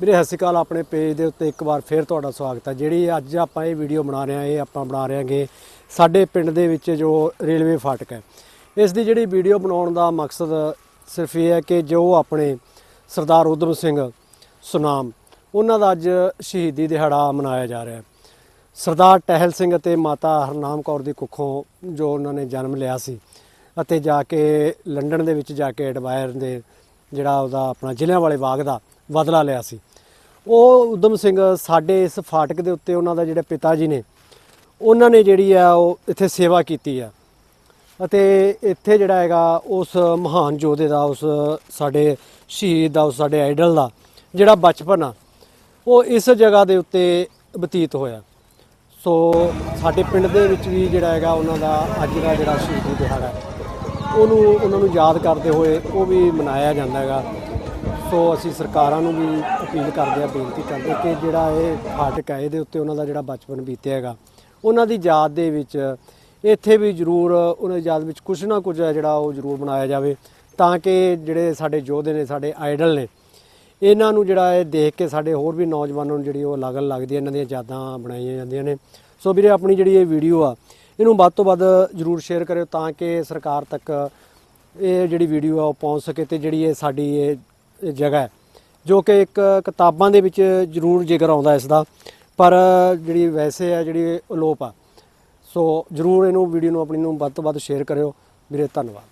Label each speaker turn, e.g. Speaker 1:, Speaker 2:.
Speaker 1: ਵੀਰੇ, ਸਤਿ ਸ਼੍ਰੀ ਅਕਾਲ। ਆਪਣੇ ਪੇਜ ਦੇ ਉੱਤੇ ਇੱਕ ਵਾਰ ਫੇਰ ਤੁਹਾਡਾ ਸਵਾਗਤ ਹੈ। ਜਿਹੜੀ ਅੱਜ ਆਪਾਂ ਇਹ ਵੀਡੀਓ ਬਣਾ ਰਹੇ ਹਾਂ, ਇਹ ਆਪਾਂ ਬਣਾ ਰਹੇ ਹਾਂਗੇ ਸਾਡੇ ਪਿੰਡ ਦੇ ਵਿੱਚ ਜੋ ਰੇਲਵੇ ਫਾਟਕ ਹੈ। ਇਸ ਦੀ ਜਿਹੜੀ ਵੀਡੀਓ ਬਣਾਉਣ ਦਾ ਮਕਸਦ ਸਿਰਫ ਇਹ ਹੈ ਕਿ ਜੋ ਆਪਣੇ ਸਰਦਾਰ ਉਦਮ ਸਿੰਘ ਸੁਨਾਮ, ਉਹਨਾਂ ਦਾ ਅੱਜ ਸ਼ਹੀਦੀ ਦਿਹਾੜਾ ਮਨਾਇਆ ਜਾ ਰਿਹਾ ਹੈ। ਸਰਦਾਰ ਟਹਿਲ ਸਿੰਘ ਅਤੇ ਮਾਤਾ ਹਰਨਾਮ ਕੌਰ ਦੀ ਕੁੱਖੋਂ ਜੋ ਉਹਨਾਂ ਨੇ ਜਨਮ ਲਿਆ ਸੀ ਅਤੇ ਜਾ ਕੇ ਲੰਡਨ ਦੇ ਵਿੱਚ ਜਾ ਕੇ ਐਡਵਾਇਰ ਦੇ ਜਿਹੜਾ ਉਹਦਾ ਆਪਣਾ ਜ਼ਿਲ੍ਹਿਆਂ ਵਾਲੇ ਬਾਗ ਦਾ ਬਦਲਾ ਲਿਆ ਸੀ। ਉਹ ਉਦਮ ਸਿੰਘ ਸਾਡੇ ਇਸ ਫਾਟਕ ਦੇ ਉੱਤੇ ਉਹਨਾਂ ਦਾ ਜਿਹੜੇ ਪਿਤਾ ਜੀ ਨੇ, ਉਹਨਾਂ ਨੇ ਜਿਹੜੀ ਆ ਉਹ ਇੱਥੇ ਸੇਵਾ ਕੀਤੀ ਆ। ਅਤੇ ਇੱਥੇ ਜਿਹੜਾ ਹੈਗਾ ਉਸ ਮਹਾਨ ਯੋਧੇ ਦਾ, ਉਸ ਸਾਡੇ ਸ਼ਹੀਦ ਦਾ, ਉਸ ਸਾਡੇ ਆਈਡਲ ਦਾ ਜਿਹੜਾ ਬਚਪਨ ਆ, ਉਹ ਇਸ ਜਗ੍ਹਾ ਦੇ ਉੱਤੇ ਬਤੀਤ ਹੋਇਆ। ਸੋ ਸਾਡੇ ਪਿੰਡ ਦੇ ਵਿੱਚ ਵੀ ਜਿਹੜਾ ਹੈਗਾ ਉਹਨਾਂ ਦਾ ਅੱਜ ਦਾ ਜਿਹੜਾ ਸ਼ਹੀਦੀ ਦਿਹਾੜਾ ਹੈ, ਉਹਨੂੰ ਉਹਨਾਂ ਨੂੰ ਯਾਦ ਕਰਦੇ ਹੋਏ ਉਹ ਵੀ ਮਨਾਇਆ ਜਾਂਦਾ ਹੈਗਾ। ਸੋ ਅਸੀਂ ਸਰਕਾਰਾਂ ਨੂੰ ਵੀ ਅਪੀਲ ਕਰਦੇ ਆ ਬੇਨਤੀ ਕਰਦੇ ਕਿ ਜਿਹੜਾ ਇਹ ਫਾਟਕ ਹੈ, ਇਹਦੇ ਉੱਤੇ ਉਹਨਾਂ ਦਾ ਜਿਹੜਾ ਬਚਪਨ ਬੀਤਿਆ ਹੈਗਾ ਉਹਨਾਂ ਦੀ ਯਾਦ ਦੇ ਵਿੱਚ ਇੱਥੇ ਵੀ ਜ਼ਰੂਰ ਉਹਨਾਂ ਦੀ ਯਾਦ ਵਿੱਚ ਕੁਝ ਨਾ ਕੁਝ ਹੈ ਜਿਹੜਾ ਉਹ ਜ਼ਰੂਰ ਬਣਾਇਆ ਜਾਵੇ, ਤਾਂ ਕਿ ਜਿਹੜੇ ਸਾਡੇ ਯੋਧੇ ਨੇ, ਸਾਡੇ ਆਈਡਲ ਨੇ, ਇਹਨਾਂ ਨੂੰ ਜਿਹੜਾ ਇਹ ਦੇਖ ਕੇ ਸਾਡੇ ਹੋਰ ਵੀ ਨੌਜਵਾਨਾਂ ਨੂੰ ਜਿਹੜੀ ਉਹ ਲੱਗਣ ਲੱਗਦੀ ਹੈ, ਇਹਨਾਂ ਦੀਆਂ ਯਾਦਾਂ ਬਣਾਈਆਂ ਜਾਂਦੀਆਂ ਨੇ। ਸੋ ਵੀਰੇ, ਆਪਣੀ ਜਿਹੜੀ ਇਹ ਵੀਡੀਓ ਆ, ਇਹਨੂੰ ਵੱਧ ਤੋਂ ਵੱਧ ਜ਼ਰੂਰ ਸ਼ੇਅਰ ਕਰਿਓ ਤਾਂ ਕਿ ਸਰਕਾਰ ਤੱਕ ਇਹ ਜਿਹੜੀ ਵੀਡੀਓ ਆ, ਉਹ ਪਹੁੰਚ ਸਕੇ ਤੇ ਜਿਹੜੀ ਇਹ ਸਾਡੀ ਇਹ ਜਗ੍ਹਾ ਹੈ, ਜੋ ਕਿ ਇੱਕ ਕਿਤਾਬਾਂ ਦੇ ਵਿੱਚ ਜ਼ਰੂਰ ਜ਼ਿਕਰ ਆਉਂਦਾ ਇਸ ਦਾ ਪਰ ਜਿਹੜੀ ਵੈਸੇ ਹੈ, ਜਿਹੜੀ ਅਲੋਪ ਆ, ਸੋ ਜ਼ਰੂਰ ਇਹਨੂੰ ਵੀਡੀਓ ਨੂੰ ਆਪਣੀ ਨੂੰ ਵੱਧ ਤੋਂ ਵੱਧ ਸ਼ੇਅਰ ਕਰਿਓ। ਵੀਰੇ, ਧੰਨਵਾਦ।